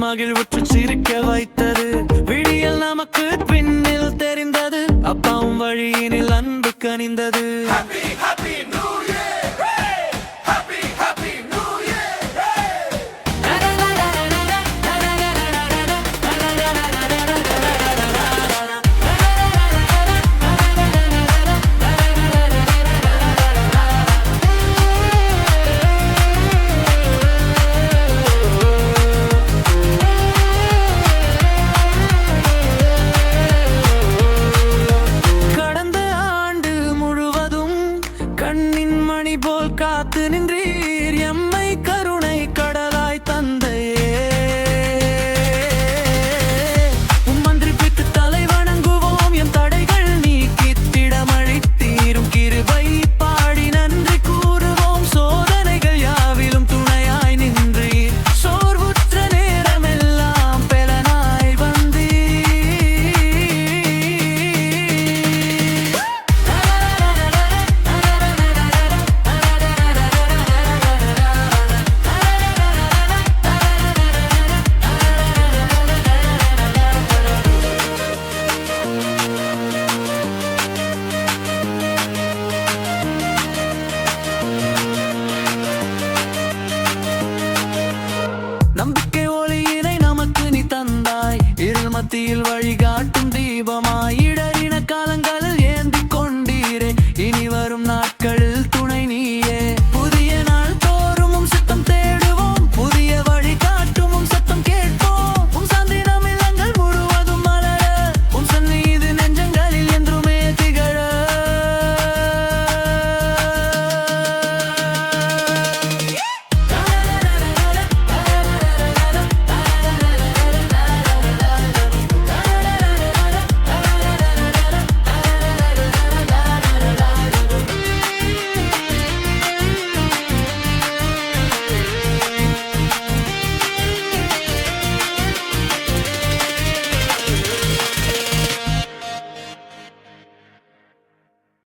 மகிழ்வுற்று சிரிக்க வைத்தது. விடியல் நமக்கு பின்னில் மணி போல் காத்து நின்றீர். எம் வழி காட்டும் தீபமாயிடறின காலங்களில் ஏந்தி கொண்டீரே. இனி வரும் நாட்கள்